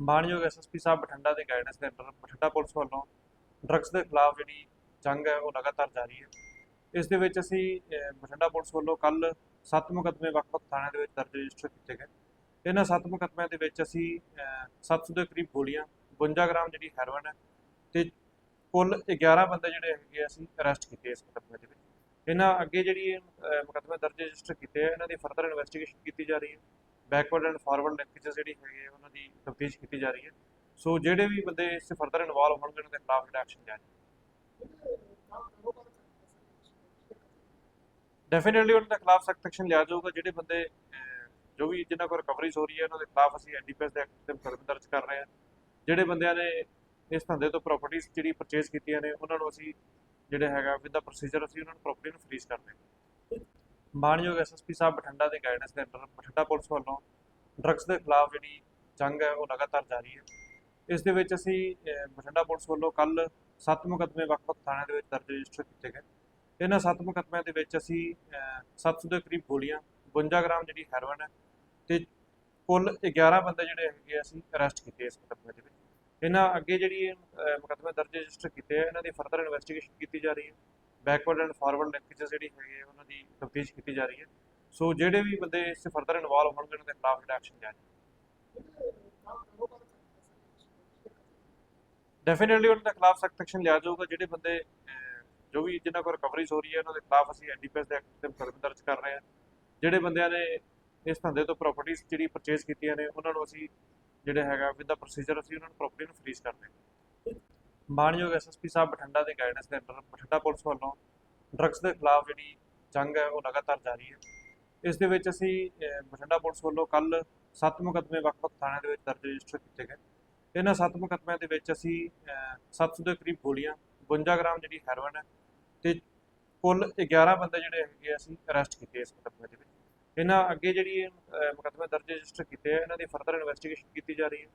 ਮਾਨਯੋਗ ਐਸਐਸਪੀ ਸਾਹਿਬ ਬਠਿੰਡਾ ਦੇ ਗਾਈਡੈਂਸ ਦੇ ਅੰਡਰ ਬਠਿੰਡਾ ਪੁਲਿਸ ਵੱਲੋਂ ਡਰੱਗਸ ਦੇ ਖਿਲਾਫ ਜਿਹੜੀ ਜੰਗ ਹੈ ਉਹ ਲਗਾਤਾਰ ਜਾਰੀ ਹੈ। ਇਸ ਦੇ ਵਿੱਚ ਅਸੀਂ ਬਠਿੰਡਾ ਪੁਲਿਸ ਵੱਲੋਂ ਕੱਲ ਸੱਤ ਮੁਕੱਦਮੇ ਵੱਖ-ਵੱਖ ਥਾਣਿਆਂ ਦੇ ਵਿੱਚ ਦਰਜ ਰਜਿਸਟਰ ਕੀਤੇ ਗਏ। ਇਹਨਾਂ ਸੱਤ ਮੁਕੱਦਮਿਆਂ ਦੇ ਵਿੱਚ ਅਸੀਂ ਅਹ, 700 ਦੇ ਕਰੀਬ ਗੋਲੀਆਂ 52 ਗ੍ਰਾਮ ਜਿਹੜੀ ਹੈਰੋਇਨ ਹੈ ਤੇ ਕੁੱਲ 11 ਬੰਦੇ ਜਿਹੜੇ ਹੈਗੇ ਆ ਅਸੀਂ ਅਰੈਸਟ ਕੀਤੇ ਇਸ ਮੁਕੱਦਮੇ ਦੇ ਵਿੱਚ। ਇਹਨਾਂ ਅੱਗੇ ਜਿਹੜੀ ਇਹ, ਮੁਕੱਦਮੇ ਦਰਜ ਰਜਿਸਟਰ ਕੀਤੇ ਆ ਇਹਨਾਂ ਦੀ ਫਰਦਰ ਇਨਵੈਸਟੀਗੇਸ਼ਨ ਕੀਤੀ ਜਾ ਰਹੀ ਹੈ। ਬੈਕਵਰਡ ਐਂਡ ਫਾਰਵਰਡ ਲਿੰਕੇजेस ਜਿਹੜੀ ਹੈਗੇ ਉਹਨਾਂ ਦੀ ਤਫਤੀਸ਼ ਕੀਤੀ ਜਾ ਰਹੀ ਹੈ। ਸੋ ਜਿਹੜੇ ਵੀ ਬੰਦੇ ਇਸ 'ਚ ਫਰਦਰ ਇਨਵੋਲਵ ਹੋਣਗੇ, ਉਹਨਾਂ ਦੇ ਖਿਲਾਫ ਜਿਹੜਾ ਐਕਸ਼ਨ ਜਾਰੀ ਡੈਫੀਨਿਟਲੀ ਉਹਨਾਂ ਦੇ ਖਿਲਾਫ ਸਖਤ ਐਕਸ਼ਨ ਲਿਆ ਜਾਊਗਾ। ਜਿਹੜੇ ਬੰਦੇ ਜੋ ਵੀ ਜਿਨ੍ਹਾਂ ਕੋਲ ਰਿਕਵਰੀਜ਼ ਹੋ ਰਹੀ ਹੈ, ਉਹਨਾਂ ਦੇ ਖਿਲਾਫ ਅਸੀਂ ਐਨਡੀਪੀਐਸ ਦੇ ਐਕਟ ਤੇ ਮੁਕੱਦਮੇ ਦਰਜ ਕਰ ਰਹੇ ਹਾਂ। ਜਿਹੜੇ ਬੰਦਿਆਂ ਨੇ ਇਸ ਧੰਦੇ ਤੋਂ ਪ੍ਰਾਪਰਟੀਆਂ ਜਿਹੜੀ ਪਰਚੇਸ ਕੀਤੀਆਂ ਨੇ, ਉਹਨਾਂ ਨੂੰ ਅਸੀਂ ਜਿਹੜੇ ਹੈਗਾ ਵਿਦ ਦਾ ਪ੍ਰੋਸੀਜਰ ਅਸੀਂ ਉਹਨਾਂ ਨੂੰ ਪ੍ਰਾਪਰਟੀ ਨੂੰ ਫਰੀਜ਼ ਕਰਦੇ ਹਾਂ ਮਾਨਯੋਗ ਐਸਐਸਪੀ ਸਾਹਿਬ ਬਠਿੰਡਾ ਦੇ ਗਾਈਡੈਂਸ ਦੇ ਅੰਡਰ ਬਠਿੰਡਾ ਪੁਲਿਸ ਵੱਲੋਂ ਡਰੱਗਸ ਦੇ ਖਿਲਾਫ ਜਿਹੜੀ ਜੰਗ ਹੈ ਉਹ ਲਗਾਤਾਰ ਜਾਰੀ ਹੈ। ਇਸ ਦੇ ਵਿੱਚ ਅਸੀਂ ਬਠਿੰਡਾ ਪੁਲਿਸ ਵੱਲੋਂ ਕੱਲ ਸੱਤ ਮੁਕੱਦਮੇ ਵੱਖ-ਵੱਖ ਥਾਣਿਆਂ ਦੇ ਵਿੱਚ ਦਰਜ ਰਜਿਸਟਰ ਕੀਤੇ ਗਏ। ਇਹਨਾਂ ਸੱਤ ਮੁਕੱਦਮਿਆਂ ਦੇ ਵਿੱਚ ਅਸੀਂ ਅਹ, 700 ਦੇ ਕਰੀਬ ਗੋਲੀਆਂ 52 ਗ੍ਰਾਮ ਜਿਹੜੀ ਹੈਰੋਇਨ ਹੈ ਤੇ ਕੁੱਲ 11 ਬੰਦੇ ਜਿਹੜੇ ਹੈਗੇ ਆ ਅਸੀਂ ਅਰੈਸਟ ਕੀਤੇ ਇਸ ਮੁਕੱਦਮੇ ਦੇ ਵਿੱਚ। ਇਹਨਾਂ ਅੱਗੇ ਜਿਹੜੀ ਇਹ, ਮੁਕੱਦਮੇ ਦਰਜ ਰਜਿਸਟਰ ਕੀਤੇ ਆ ਇਹਨਾਂ ਦੀ ਫਰਦਰ ਇਨਵੈਸਟੀਗੇਸ਼ਨ ਕੀਤੀ ਜਾ ਰਹੀ ਹੈ। ਬੈਕਵਰਡ ਐਂਡ ਫਾਰਵਰਡ ਲਿੰਕੇजेस ਜਿਹੜੀ ਹੈਗੇ ਉਹਨਾਂ ਦੀ ਤਫਤੀਸ਼ ਕੀਤੀ ਜਾ ਰਹੀ ਹੈ। ਸੋ ਜਿਹੜੇ ਵੀ ਬੰਦੇ ਇਸ ਫਰਦਰ ਇਨਵੋਲਵ ਹੋਣਗੇ, ਉਹਨਾਂ ਦੇ ਖਿਲਾਫ ਜਿਹੜਾ ਐਕਸ਼ਨ ਜਾਰੀ ਡੈਫੀਨਿਟਲੀ ਉਹਨਾਂ ਦੇ ਖਿਲਾਫ ਸਖਤ ਐਕਸ਼ਨ ਲਿਆ ਜਾਊਗਾ। ਜਿਹੜੇ ਬੰਦੇ ਜੋ ਵੀ ਜਿਨ੍ਹਾਂ ਕੋਲ ਰਿਕਵਰੀਜ਼ ਹੋ ਰਹੀ ਹੈ ਉਹਨਾਂ ਦੇ ਖਿਲਾਫ ਅਸੀਂ ਐਨਡੀਪੀਐਸ ਦੇ ਐਕਟ ਤੇ ਮੁਕੱਦਮੇ ਦਰਜ ਕਰ ਰਹੇ ਹਾਂ। ਜਿਹੜੇ ਬੰਦਿਆਂ ਨੇ ਇਸ ਧੰਦੇ ਤੋਂ ਪ੍ਰਾਪਰਟੀਆਂ ਜਿਹੜੀ ਪਰਚੇਸ ਕੀਤੀਆਂ ਨੇ, ਉਹਨਾਂ ਨੂੰ ਅਸੀਂ ਜਿਹੜੇ ਹੈਗਾ ਵਿਦ ਦਾ ਪ੍ਰੋਸੀਜਰ ਅਸੀਂ ਉਹਨਾਂ ਨੂੰ ਪ੍ਰਾਪਰਟੀ ਨੂੰ ਫਰੀਜ਼ ਕਰਦੇ ਹਾਂ। ਮਾਨਯੋਗ ਐਸਐਸਪੀ ਸਾਹਿਬ ਬਠਿੰਡਾ ਦੇ ਗਾਈਡੈਂਸ ਦੇ ਅੰਡਰ ਬਠਿੰਡਾ ਪੁਲਿਸ ਵੱਲੋਂ ਡਰੱਗਸ ਦੇ ਖਿਲਾਫ ਜਿਹੜੀ ਜੰਗ ਹੈ ਉਹ ਲਗਾਤਾਰ ਜਾਰੀ ਹੈ। ਇਸ ਦੇ ਵਿੱਚ ਅਸੀਂ ਬਠਿੰਡਾ ਪੁਲਿਸ ਵੱਲੋਂ ਕੱਲ ਸੱਤ ਮੁਕੱਦਮੇ ਵੱਖ-ਵੱਖ ਥਾਣਿਆਂ ਦੇ ਵਿੱਚ ਦਰਜ ਰਜਿਸਟਰ ਕੀਤੇ ਗਏ। ਇਹਨਾਂ ਸੱਤ ਮੁਕੱਦਮਿਆਂ ਦੇ ਵਿੱਚ ਅਸੀਂ ਅਹ, 700 ਦੇ ਕਰੀਬ ਗੋਲੀਆਂ 52 ਗ੍ਰਾਮ ਜਿਹੜੀ ਹੈਰੋਇਨ ਹੈ ਤੇ ਕੁੱਲ 11 ਬੰਦੇ ਜਿਹੜੇ ਹੈਗੇ ਆ ਅਸੀਂ ਅਰੈਸਟ ਕੀਤੇ ਇਸ ਮੁਕੱਦਮੇ ਦੇ ਵਿੱਚ। ਇਹਨਾਂ ਅੱਗੇ ਜਿਹੜੀ ਇਹ, ਮੁਕੱਦਮੇ ਦਰਜ ਰਜਿਸਟਰ ਕੀਤੇ ਆ ਇਹਨਾਂ ਦੀ ਫਰਦਰ ਇਨਵੈਸਟੀਗੇਸ਼ਨ ਕੀਤੀ ਜਾ ਰਹੀ ਹੈ।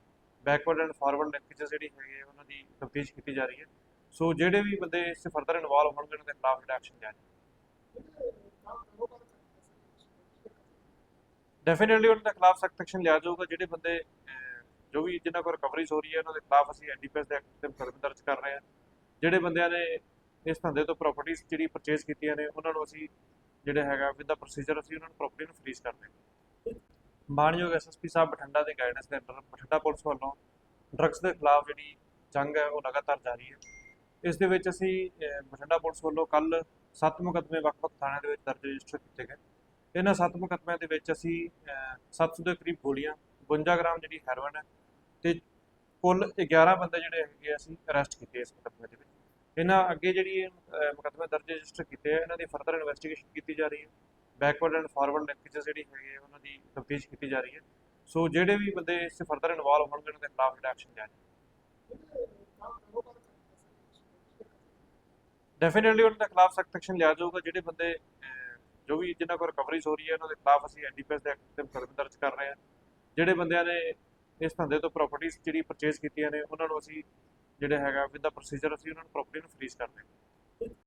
ਬੈਕਵਰਡ ਐਂਡ ਫਾਰਵਰਡ ਲਿੰਕੇजेस ਜਿਹੜੀ ਹੈਗੇ ਉਹਨਾਂ ਦੀ ਤਫਤੀਸ਼ ਕੀਤੀ ਜਾ ਰਹੀ ਹੈ। ਸੋ ਜਿਹੜੇ ਵੀ ਬੰਦੇ ਇਸ 'ਚ ਫਰਦਰ ਇਨਵੋਲਵ ਹੋਣਗੇ, ਉਹਨਾਂ ਦੇ ਖਿਲਾਫ ਜਿਹੜਾ ਐਕਸ਼ਨ ਜਾਰੀ ਡੈਫੀਨਿਟਲੀ ਉਹਨਾਂ ਦੇ ਖਿਲਾਫ ਸਖਤ ਐਕਸ਼ਨ ਲਿਆ ਜਾਊਗਾ। ਜਿਹੜੇ ਬੰਦੇ ਜੋ ਵੀ ਜਿਨ੍ਹਾਂ ਕੋਲ ਰਿਕਵਰੀਜ਼ ਹੋ ਰਹੀ ਹੈ, ਉਹਨਾਂ ਦੇ ਖਿਲਾਫ ਅਸੀਂ ਐਨਡੀਪੀਐਸ ਦੇ ਐਕਟ ਤੇ ਮੁਕੱਦਮੇ ਦਰਜ ਕਰ ਰਹੇ ਹਾਂ। ਜਿਹੜੇ ਬੰਦਿਆਂ ਨੇ ਇਸ ਧੰਦੇ ਤੋਂ ਪ੍ਰਾਪਰਟੀਆਂ ਜਿਹੜੀ ਪਰਚੇਸ ਕੀਤੀਆਂ ਨੇ, ਉਹਨਾਂ ਨੂੰ ਅਸੀਂ ਜਿਹੜੇ ਹੈਗਾ ਵਿਦ ਦਾ ਪ੍ਰੋਸੀਜਰ ਅਸੀਂ ਉਹਨਾਂ ਨੂੰ ਪ੍ਰਾਪਰਟੀ ਨੂੰ ਫਰੀਜ਼ ਕਰਦੇ ਹਾਂ ਮਾਨਯੋਗ ਐਸਐਸਪੀ ਸਾਹਿਬ ਬਠਿੰਡਾ ਦੇ ਗਾਈਡੈਂਸ ਦੇ ਅੰਦਰ ਬਠਿੰਡਾ ਪੁਲਿਸ ਵੱਲੋਂ ਡਰੱਗਸ ਦੇ ਖਿਲਾਫ ਜਿਹੜੀ ਜੰਗ ਹੈ ਉਹ ਲਗਾਤਾਰ ਜਾਰੀ ਹੈ। ਇਸ ਦੇ ਵਿੱਚ ਅਸੀਂ ਬਠਿੰਡਾ ਪੁਲਿਸ ਵੱਲੋਂ ਕੱਲ ਸੱਤ ਮੁਕੱਦਮੇ ਵੱਖ-ਵੱਖ ਥਾਣਿਆਂ ਦੇ ਵਿੱਚ ਦਰਜ ਰਜਿਸਟਰ ਕੀਤੇ ਗਏ। ਇਹਨਾਂ ਸੱਤ ਮੁਕੱਦਮਿਆਂ ਦੇ ਵਿੱਚ ਅਸੀਂ ਅਹ, 700 ਦੇ ਕਰੀਬ ਗੋਲੀਆਂ 52 ਗ੍ਰਾਮ ਜਿਹੜੀ ਹੈਰੋਇਨ ਹੈ ਤੇ ਕੁੱਲ 11 ਬੰਦੇ ਜਿਹੜੇ ਹੈਗੇ ਆ ਅਸੀਂ ਅਰੈਸਟ ਕੀਤੇ ਇਸ ਮੁਕੱਦਮੇ ਦੇ ਵਿੱਚ। ਇਹਨਾਂ ਅੱਗੇ ਜਿਹੜੀ ਇਹ, ਮੁਕੱਦਮੇ ਦਰਜ ਰਜਿਸਟਰ ਕੀਤੇ ਆ ਇਹਨਾਂ ਦੀ ਫਰਦਰ ਇਨਵੈਸਟੀਗੇਸ਼ਨ ਕੀਤੀ ਜਾ ਰਹੀ ਹੈ। ਬੈਕਵਰਡ ਐਂਡ ਫਾਰਵਰਡ ਲਿੰਕੇजेस ਜਿਹੜੀ ਹੈਗੇ ਆ, ਉਹਨਾਂ ਦੀ ਤਫਤੀਸ਼ ਕੀਤੀ ਜਾ ਰਹੀ ਹੈ। ਸੋ ਜਿਹੜੇ ਵੀ ਬੰਦੇ ਇਸ 'ਚ ਫਰਦਰ ਇਨਵੋਲਵ ਹੋਣਗੇ ਉਹਨਾਂ ਦੇ ਖਿਲਾਫ ਜਿਹੜਾ ਐਕਸ਼ਨ ਜਾਰੀ ਡੈਫੀਨਿਟਲੀ ਉਹਨਾਂ ਦੇ ਖਿਲਾਫ ਸਖਤ ਐਕਸ਼ਨ ਲਿਆ ਜਾਊਗਾ। ਜਿਹੜੇ ਬੰਦੇ ਜੋ ਵੀ ਜਿਨ੍ਹਾਂ ਕੋਲ ਰਿਕਵਰੀਜ਼ ਹੋ ਰਹੀ ਹੈ ਉਹਨਾਂ ਦੇ ਖਿਲਾਫ ਅਸੀਂ ਐਨਡੀਪੀਐਸ ਦੇ ਐਕਟ ਤੇ ਮੁਕੱਦਮੇ ਦਰਜ ਕਰ ਰਹੇ ਹਾਂ। ਜਿਹੜੇ ਬੰਦਿਆਂ ਨੇ ਇਸ ਧੰਦੇ ਤੋਂ ਪ੍ਰਾਪਰਟੀਆਂ ਜਿਹੜੀ ਪਰਚੇਸ ਕੀਤੀਆਂ ਨੇ ਉਹਨਾਂ ਨੂੰ ਅਸੀਂ ਜਿਹੜੇ ਹੈਗਾ ਵਿਦ ਦਾ ਪ੍ਰੋਸੀਜਰ ਅਸੀਂ ਉਹਨਾਂ ਨੂੰ ਪ੍ਰਾਪਰਟੀ ਨੂੰ ਫਰੀਜ਼ ਕਰਦੇ ਹਾਂ।